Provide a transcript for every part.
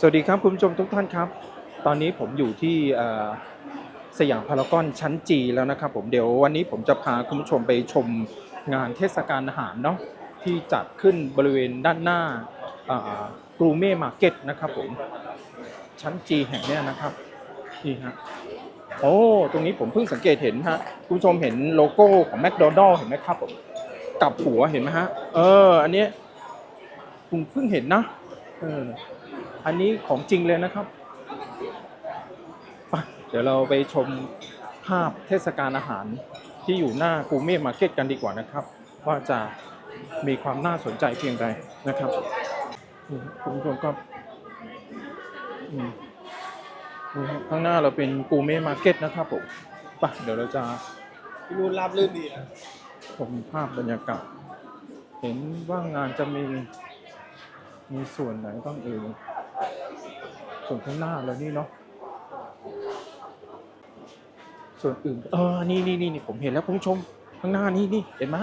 สวัสดีครับคุณผู้ชมทุกท่านครับ ตอนนี้ผมอยู่ที่สยามพารากอนชั้นจีแล้วนะครับผมเดี๋ยววันนี้ผมจะพาคุณผู้ชมไปชมงานเทศกาลอาหารเนาะที่จัดขึ้นบริเวณด้านหน้ากรูเม่มาร์เก็ตนะครับผมชั้นจีแห่งนี้นะครับนี่ฮะโอ้ตรงนี้ผมเพิ่งสังเกตเห็นฮะคุณผู้ชมเห็นโลโก้ของแมคโดนัลล์เห็นไหมครับผมกับหัวเห็นไหมฮะเอออันนี้ผมเพิ่งเห็นนะเออ อันนี้ของจริงเลยนะครับเดี๋ยวเราไปชมภาพเทศกาลอาหารที่อยู่หน้ากูเม่มาร์เก็ตกันดีกว่านะครับ ว่าจะมีความน่าสนใจเพียงใดนะครับคุณผู้ชมครับข้างหน้าเราเป็นกูเม่มาร์เก็ตนะครับผมไปเดี๋ยวเราจะที่นู่นราบรื่นดีนะชมภาพบรรยากาศเห็นว่างานจะมีมีส่วนไหนบ้างเอ่ย ส่วนข้างหน้าเลยนี่เนาะส่วนอื่นเออนี่นี่นี่ผมเห็นแล้วคุณผู้ชมข้างหน้านี่นี่เห็นไหม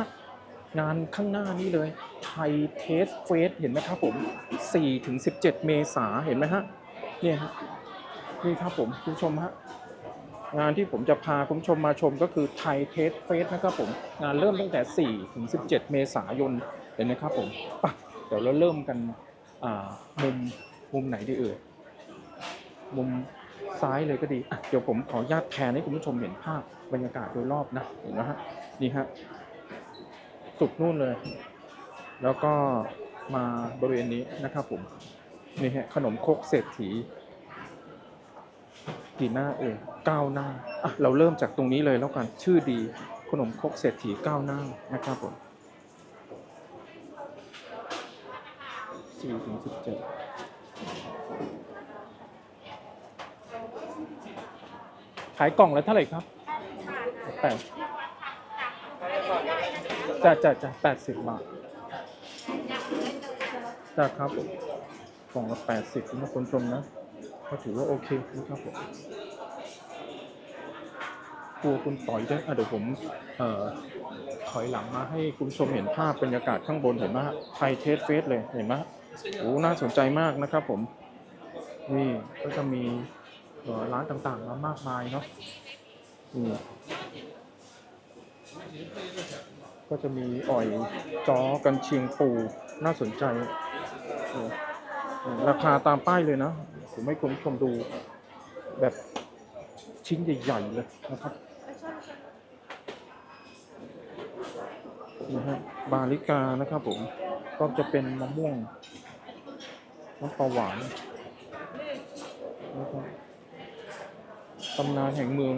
งานข้างหน้านี่เลยไทยเทสเฟสเห็นไหมครับผม4ถึง17 เมษาเห็นไหมฮะเนี่ยฮะนี่ครับผมคุณผู้ชมฮะงานที่ผมจะพาคุณผู้ชมมาชมก็คือไทยเทสเฟสนะครับผมงานเริ่มตั้งแต่ 4 ถึง 17 เมษายนเห็นไหมครับผมไปเดี๋ยวเราเริ่มกันอ่ามุม มุมไหนดีเอ่ยมุมซ้ายเลยก็ดีเดี๋ยวผมขออนุญาตแพนให้คุณผู้ชมเห็นภาพบรรยากาศโดยรอบนะเห็นไหมฮะนี่ฮะสุดนู่นเลย แล้วก็มาบริเวณนี้นะครับผมนี่ฮะขนมโคกเศรษฐีกี่หน้าเอ่ยเก้าหน้าอะเราเริ่มจากตรงนี้เลยแล้วกันชื่อดีขนมคกเศรษฐีเก้าหน้านะครับผมสี่ถึงสิบเจ็ดายกล่องละเท่าไหร่ครับแปดจะจะจะแปดสิบบาทจ้ะครับผมกล่องละแปดสิบคุณผู้ชมนะก็ถือว่าโอเคนะครับผมกลัวคุณต่อยด้วยอะเดี๋ยวผมเอ่อถอยหลังมาให้คุณชมเห็นภาพบรรยากาศข้างบนเห็นไหมฮะไทยเทสเฟสเลยเห็นไหมโอ้น่าสนใจมากนะครับผมนี่ก็จะมี ร้านต่างๆมามากมายเนาะก็จะมีอ่อยจอกันเชียงปูน่าสนใจ ราคาตามป้ายเลยนะ ผมให้คุณผู้ชมดูแบบชิ้นใหญ่ๆเลยนะครับนี่ฮะบาลิกานะครับผม ก็จะเป็นมะม่วงน้ำปลาหวานนะครับ ตำนานแห่งเมือง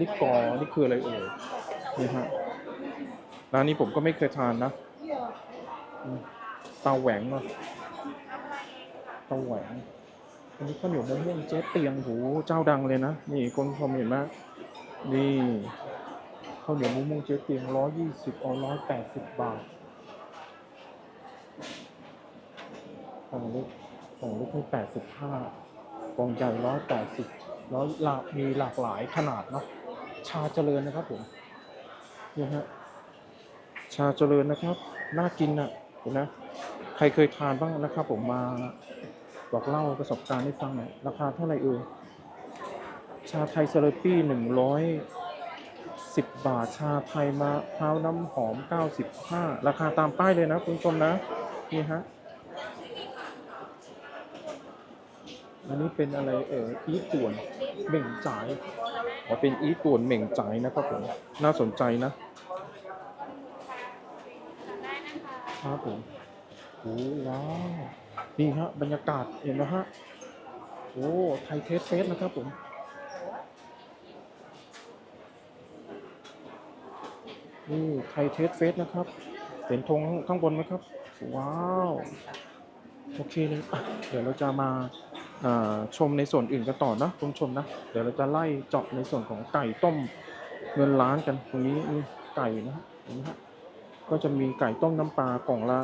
นิกอนี่คืออะไรเอ่ยนี่ฮะร้านนี้ผมก็ไม่เคยทานนะเตาแหวงเนาะเตาแหวงอันนี้ข้าวเหนียวมะม่วงเจ๊เตียงโหเจ้าดังเลยนะนี่คนชมเห็นไหมนี่ข้าวเหนียวมะม่วงเจ๊เตียงร้อยยี่สิบเอาร้อยแปดสิบบาทกล่องเล็กกล่องเล็กให้แปดสิบห้ากล่องใหญ่ร้อยแปดสิบ แล้วหลากมีหลากหลายขนาดเนาะชาเจริญนะครับผมเนี่ฮะชาเจริญนะครับ น่ากินอะเห็นนะ ใครเคยทานบ้างนะครับ ผมมาบอกเล่าประสบการณ์ให้ฟังหน่อยราคาเท่าไหร่เอ่ยชาไทยเซเลปี้หนึ่งร้อย10บบาทชาไทยมะพร้าวน้ำหอม95ราคาตามป้ายเลยนะคุณผู้ชมนะนี่ฮะ อันนี้เป็นอะไรเอออีต่วนเหม่งจ่ายอ๋อเป็นอีต่วนเหม่งจ่ายนะครับผมน่าสนใจนะครับผมโอ้ว้าวนี่ฮะบรรยากาศเห็นไหมฮะโอ้ไทยเทสเฟสนะครับผมนี่ไทยเทสเฟสนะครับ เห็นธงข้างบนไหมครับ ว้าว โอเคเลยอะเดี๋ยวเราจะมาอ่า ชมในส่วนอื่นกันต่อนะคุณชมนะ เดี๋ยวเราจะไล่เจาะในส่วนของไก่ต้มเงินล้านกันตรงนี้ไก่นะฮะเห็นไหมฮะก็จะมีไก่ต้มน้ำปลากล่องละ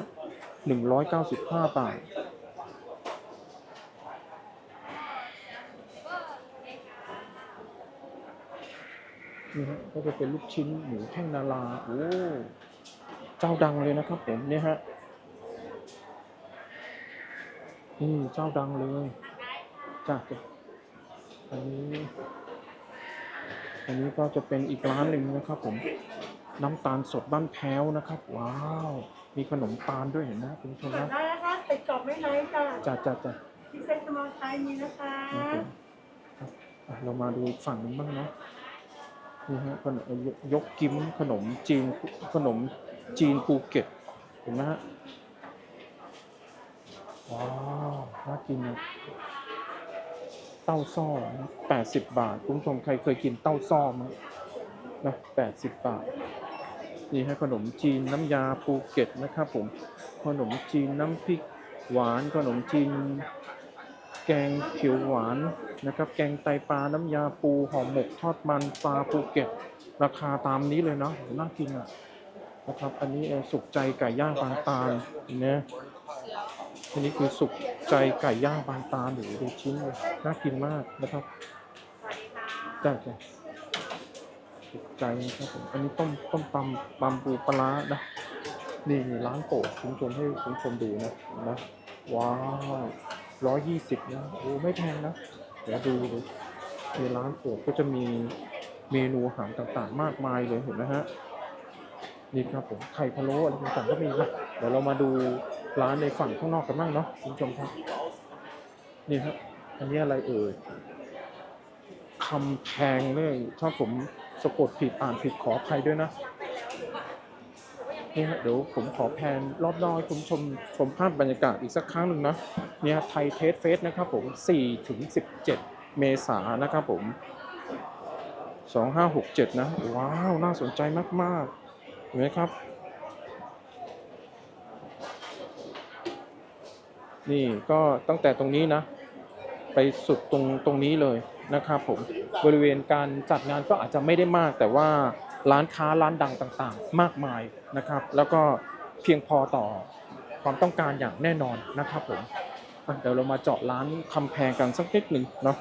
195บาทนี่ฮะก็จะเป็นลูกชิ้นหมูแท่งนาลาโอ้เจ้าดังเลยนะครับผมเนี่ยฮะนี่เจ้าดังเลย จ้ะจ้ะอันนี้อันนี้ก็จะเป็นอีกร้านหนึ่งนะครับผมน้ำตาลสดบ้านแพ้วนะครับ ว้าว มีขนมตาลด้วยเห็นไหมคุณผู้ชมสั่นะงได้นะคะติดกรอบไม่น้อยจ้ะจ้ะจ้ะจ้ะที่เซ็นสมอลไทยมีนะคะครับอะเรามาดูอีกฝั่งนึงบ้างเนาะนี่ฮะขนมยกยกกิ้มขนมจีนขนมจีนภูเก็ตเห็นไหมฮะว้าวน่ากินนะ เต้าซ้อนะ80บบาท คุณผู้ชมใครเคยกินเต้าซ้อไหมนะ80บบาท นี่ให้ขนมจีนน้ำยาภูเก็ตนะครับผม ขนมจีนน้ำพริกหวาน ขนมจีน แกงเขียวหวานนะครับ แกงไตปลา น้ำยาปูห่อหมกทอดมันปลาภูเก็ต ราคาตามนี้เลยเนาะ น่ากินอะนะครับ อันนี้สุกใจไก่ย่างบางตาลเนี่ย อันนี้คือสุกใจไก่ย่างบางตาหรือดูชิ้นเลยน่ากินมากนะครับจ้าจ้ะสุกใจนะครับผมอันนี้ต้มต้มตำบำปูปลานะนี่นี่ร้านโปรดคุณผู้ชมให้คุณผู้ชมดูนะนะว้าวร้อยยี่สิบนะโอ้ไม่แพงนะเดี๋ยวดูดูในร้านโปรดก็จะมีเมนูอาหารต่างๆ มากมายเลยเห็นไหมฮะนี่ครับผมไข่พะโล้อะไรต่างๆก็มีนะเดี๋ยวเรามาดู ร้านในฝั่งข้างนอกกันบ้างเนาะคุณผู้ชมครับ นี่ครับ อันนี้อะไรเอ่ยคำแพงเลยถ้าผมสะกดผิดอ่านผิดขออภัยด้วยนะนี่ฮะเดี๋ยวผมขอแพนรอบนอกคุณผู้ชมชมภาพบรรยากาศอีกสักครั้งหนึ่งนะเนี่ยไทยเทสเฟสนะครับผม4ถึง17 เมษานนะครับผม 2567 นะ ว้าว น่าสนใจมาก ๆ เห็นไหมครับ นี่ก็ตั้งแต่ตรงนี้นะ ไปสุดตรงตรงนี้เลยนะครับผมบริเวณการจัดงานก็อาจจะไม่ได้มาก แต่ว่าร้านค้าร้านดังต่างๆ มากมายนะครับ แล้วก็เพียงพอต่อความต้องการอย่างแน่นอนนะครับผมอะเดี๋ยวเรามาเจาะร้านคำแพงกันสักนิดหนึ่งเนาะ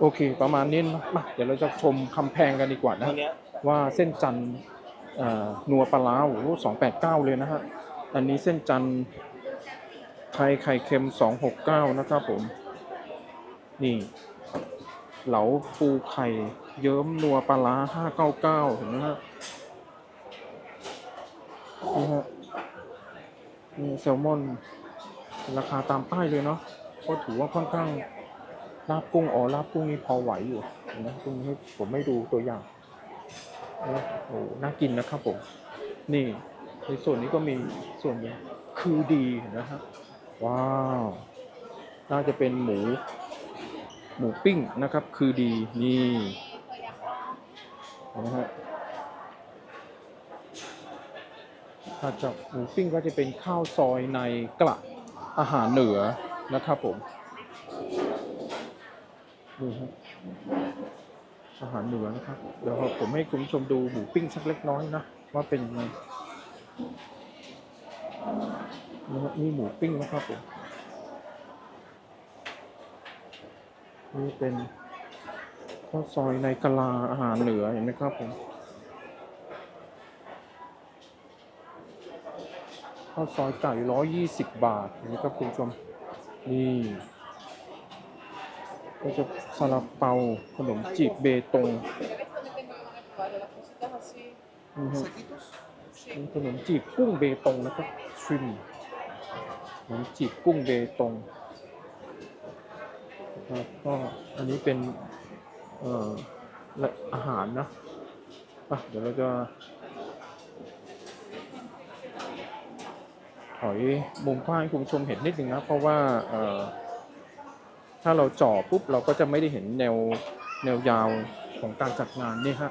โอเค ประมาณนี้เนอะมาเดี๋ยวเราจะชมคำแพงกันดีกว่าตรนะงเนี้ยว่าเส้นจันทร์เอ่อ นัวปลาร้าโอ้สองแปดเก้าเลยนะฮะ อันนี้เส้นจันทร์ไทยไข่เค็มสองหกเก้านะครับผม นี่ เหลาปูไข่ เยิ้มนัวปลาร้าห้าเก้าเก้าเห็นไหมฮะ นี่ฮะนี่แซลมอน ราคาตามป้ายเลยเนาะ ก็ถือว่าค่อนข้างลาบกุ้ง อ๋อลาบกุ้งนี่พอไหวอยู่นไหมกุ้งให้ผมไม่ดูตัวอย่าง โอ้น่ากินนะครับผม นี่ในส่วนนี้ก็มีส่วนหนึงคือดีเห็นนะฮะว้าว น่าจะเป็นหมู หมูปิ้งนะครับ คือดีนี่นะฮะถ้าจะหมูปิ้งก็จะเป็นข้าวซอยในกระอาหารเหนือนะครับผมนี่ครับ อาหารเหนือนะครับ เดี๋ยวผมให้คุณผู้ชมดูหมูปิ้งสักเล็กน้อยนะว่าเป็นยังไงนี่ครับนี่หมูปิ้งนะครับผมนี่เป็นข้าวซอยในกะลาอาหารเหนือเห็นไหมครับผมข้าวซอยไก่ร้อยยี่สิบบาทเห็นไหมครับคุณผู้ชมนี่ ก็จะซาลาเปาขนมจีบเบตงนี่ฮะขนมจีบกุ้งเบตงนะครับชิมขนมจีบกุ้งเบตงนะครับก็อันนี้เป็นเอ่ออาหารนะอะเดี๋ยวเราจะถอยมุมกว้างให้คุณผู้ชมเห็นนิดนึงนะ เพราะว่าเอ่อ ถ้าเราจ่อปุ๊บเราก็จะไม่ได้เห็นแนวแนวยาวของการจัดงานนี่ฮะ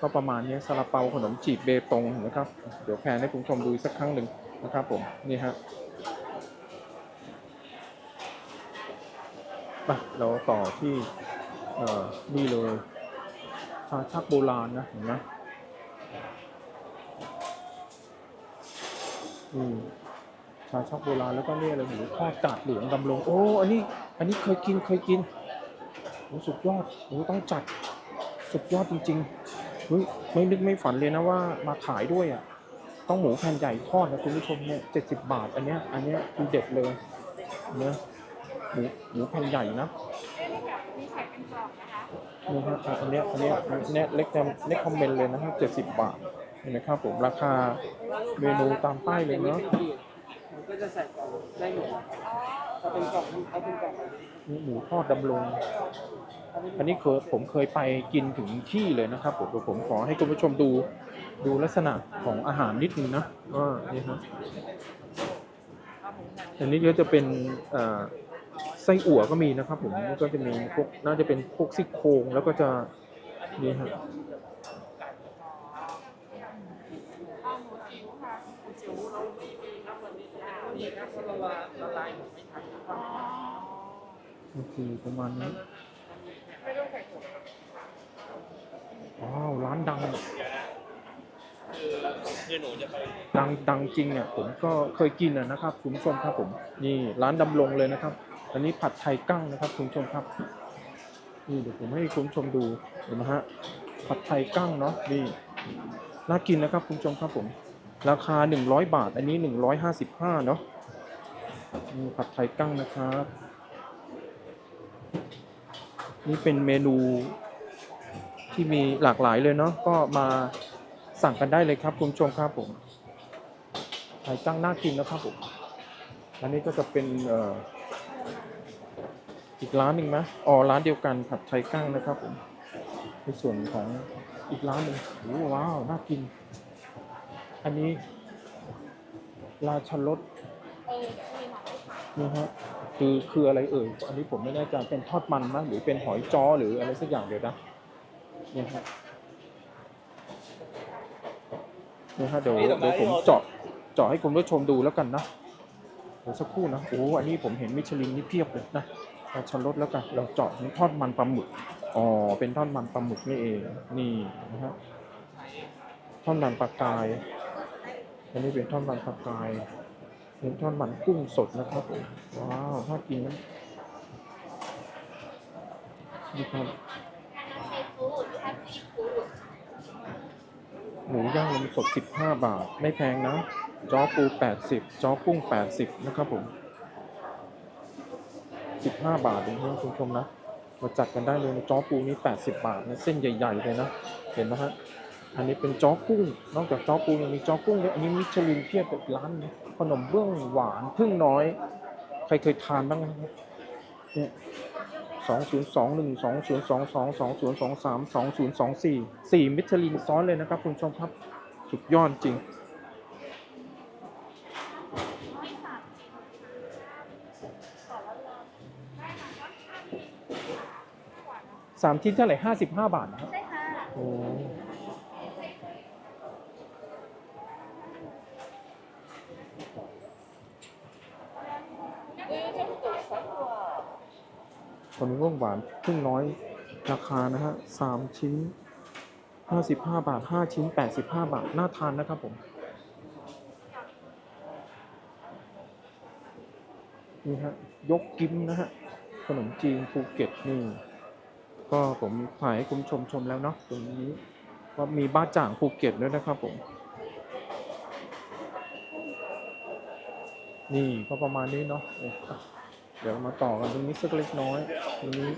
ก็ประมาณนี้ซาลาเปาขนมจีบเบตงเห็นะครับ เดี๋ยวแพนให้คุณผู้ชมดูสักครั้งหนึ่งนะครับผมนี่ฮะไปเราต่อที่เอ่อนี่เลยชาชักโบราณนะเห็นไหมอืมชาชักโบราณแล้วก็เนี่ยอะไรหมูทอดกาดเหลืองดำลงโอ้อันนี้ อันนี้เคยกินเคยกินโอ้สุดยอดโอ้ต้องจัด สุดยอดจริงๆเฮ้ยไม่นึกไม่ฝันเลยนะว่ามาขายด้วยอะ ต้องหมูแผ่นใหญ่ทอดนะคุณผู้ชมเนี่ยเจ็ดสิบบาท อันเนี้ย อันเนี้ยคือเด็ดเลยเนื้อหมูหมูแผ่นใหญ่นะมีไข่เป็นกล่องนะคะนี่ฮะอะอันเนี้ยอันเนี้ยเนี่ยเล็กแนเล็กคอมเมนต์เลยนะครับเจ็ดสิบบาท เห็นไหมครับผมราคาเมนูตามป้ายเลยเนาะมันก็จะใส่กล่องได้หมด ถ้าเป็นกล่องถ้เป็นกล่องแบบนี้นี่หมูทอดดำรงอันนี้เคยผมเคยไปกินถึงที่เลยนะครับผมผมขอให้คุณผู้ชมดูดูลักษณะของอาหารนิดนึงนะว่านี่ครับอันนี้ก็จะเป็นไส้อั่วก็มีนะครับผมก็จะมีพวกน่าจะเป็นพวกซี่โครงแล้วก็จะนี่ฮะ นี่คือประมาณนี้ไม่ต้องใส่ถุงว้าวร้านดังคือหนูจะไปดังดังจริงเนี่ยผมก็เคยกินอะนะครับคุณผู้ชมครับผมนี่ร้านดำรงเลยนะครับ อันนี้ผัดไทยกั้งนะครับคุณผู้ชมครับนี่เดี๋ยวผมให้คุณผู้ชมดูเห็นไหมฮะผัดไทยกั้งเนาะนี่น่ากินนะครับคุณผู้ชมครับผม ราคา 100 บาท อันนี้ 155เนาะนี่ผัดไทยกั้งนะครับ นี่เป็นเมนูที่มีหลากหลายเลยเนาะก็มาสั่งกันได้เลยครับคุณผู้ชมครับผมไทยกั้งน่ากินนะครับผมอันนี้ก็จะเป็นเอ่ออีกร้านหนึ่งไหมอ๋อร้านเดียวกันผัดไทยกั้งนะครับผมในส่วนของอีกร้านหนึ่งโอ้ว้าวน่ากิน อันนี้ราชรสเออเดี๋ยวมีหน่อยค่ะนี่ฮะ คือคืออะไรเอ่ยอันนี้ผมไม่แน่ใจเป็นทอดมันมั้ยหรือเป็นหอยจ้อหรืออะไรสักอย่างเดี๋ยวนะเนี่ยฮะเนี่ยฮะเดี๋ยวเดี๋ยวผมเจาะเจาะให้คุณผู้ชมดูแล้วกันนะเดี๋ยวสักครู่นะโอ้อันนี้ผมเห็นมิชลินนี่เพียบเลยนะราชรสแล้วกันเราเจาะนี่ทอดมันปลาหมึกอ๋อเป็นทอดมันปลาหมึกนี่เองนี่นะฮะทอดมันปลากาย อันนี้เป็นทอดมันปลากาย เป็นทอดมันกุ้งสดนะครับผมว้าวน่ากินนะนี่ครับหมูย่างนมสด 15 บาท ไม่แพงนะ จ้อปู 80 จ้อกุ้ง 80 นะครับผม 15 บาทเองนะคุณผู้ชมนะ มาจัดกันได้เลยจ้อปูนี่ 80 บาทนะ เส้นใหญ่ ๆ เลยนะ เห็นไหมฮะ อันนี้เป็นจ้อกุ้ง นอกจากจ้อปูยังมีจ้อกุ้งด้วยอันนี้มิชลินเพียบแบบร้านนะขนมเบื้องหวานพึ่งน้อย ใครเคยทานบ้างนะครับเนี่ยสองศูนย์สองหนึ่งสองศูนย์สองสองสองศูนย์สองสามสองศูนย์สองสี่สี่มิชลินซ้อนเลยนะครับ คุณผู้ชมครับ สุดยอดจริง สามชิ้นเท่าไหร่ห้าสิบห้าบาทนะครับใช่ค่ะโอ้เออจะตุ๋นสักตัว คนนี้ร่วงหวานพึ่งน้อย ราคานะฮะสามชิ้นห้าสิบห้าบาทห้าชิ้นแปดสิบห้าบาท น่าทานนะครับผม นี่ฮะ ยกกิมนะฮะ ขนมจีนภูเก็ตนี่ ก็ผมถ่ายให้คุณชมชมแล้วเนาะตรงนี้ ก็มีบ้าจ่างภูเก็ตด้วยนะครับผม นี่ก็ประมาณนี้เนาะ เดี๋ยวมาต่อกันตรงนี้สักเล็กน้อยตรงนี้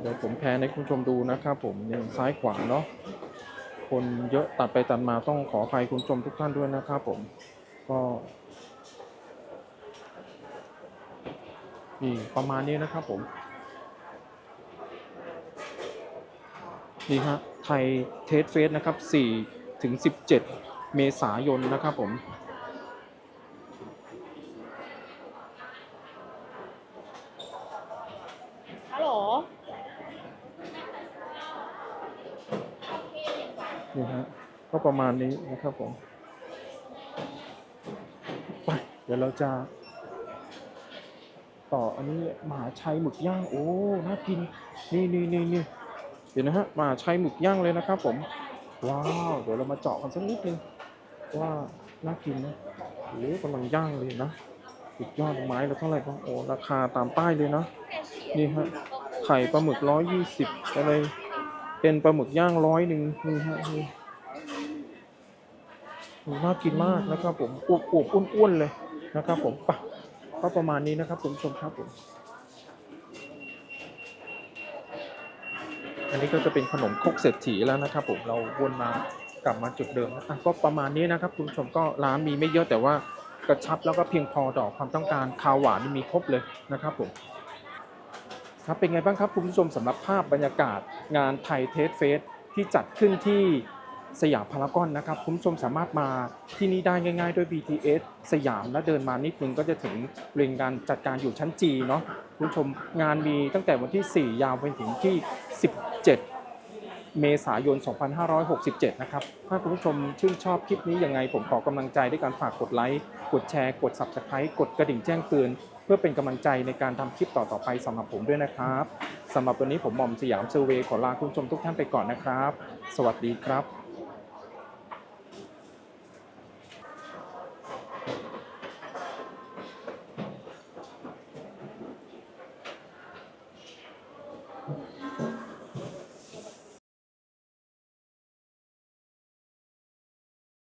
เดี๋ยวผมแพนให้คุณผู้ชมดูนะครับผมเนี่ยซ้ายขวาเนาะคนเยอะตัดไปตัดมาต้องขออภัยคุณผู้ชมทุกท่านด้วยนะครับผมก็นี่ประมาณนี้นะครับผม นี่ฮะไทยเทสเฟสนะครับ4ถึง 17 เมษายนนะครับผมฮัลโหลนี่ฮะก็ประมาณนี้นะครับผม ไป เดี๋ยวเราจะ ต่ออันนี้มหาชัยหมึกย่าง โอ้ น่ากิน นี่นี่นี่นี่ เดี๋ยวนะฮะมหาชัยหมึกย่างเลยนะครับผม ว้าว เดี๋ยวเรามาเจาะกันสักนิดนึงว่าน่ากินนะโอ้กำลังย่างเลยนะสุดยอดไม้ละเท่าไหร่ก็โอ้ราคาตามป้ายเลยเนาะนี่ฮะไข่ปลาหมึกร้อยยี่สิบอะไรเป็นปลาหมึกย่างร้อยหนึ่งนี่ฮะนี่น่ากินมากนะครับผมอวบอวบๆอ้วนๆเลยนะครับผมปะก็ประมาณนี้นะครับคุณผู้ชมครับผม อันนี้ก็จะเป็นขนมคกเศรษฐีแล้วนะครับผมเราวนมากลับมาจุดเดิมอะก็ประมาณนี้นะครับคุณผู้ชมก็ร้านมีไม่เยอะแต่ว่ากระชับแล้วก็เพียงพอต่อความต้องการคาวหวานมีครบเลยนะครับผมครับเป็นไงบ้างครับคุณผู้ชมสำหรับภาพบรรยากาศงานไทยเทสเฟสที่จัดขึ้นที่สยามพารากอนนะครับคุณผู้ชมสามารถมาที่นี่ได้ง่ายๆ ด้วย BTS สยามแล้วเดินมานิดนึงก็จะถึงเรียนการจัดการอยู่ชั้นจีเนาะคุณผู้ชมงานมีตั้งแต่วันที่ 4 ยาวไปถึงที่ 7 เมษายน 2567 นะครับ ถ้าคุณผู้ชมชื่นชอบคลิปนี้ยังไง ผมขอกำลังใจด้วยการฝากกดไลค์ กดแชร์ กด Subscribe กดกระดิ่งแจ้งเตือน เพื่อเป็นกำลังใจในการทำคลิปต่อๆไปสำหรับผมด้วยนะครับสำหรับวันนี้ผมหม่อมสยามเซอร์เวย์ขอลาคุณผู้ชมทุกท่านไปก่อนนะครับ สวัสดีครับ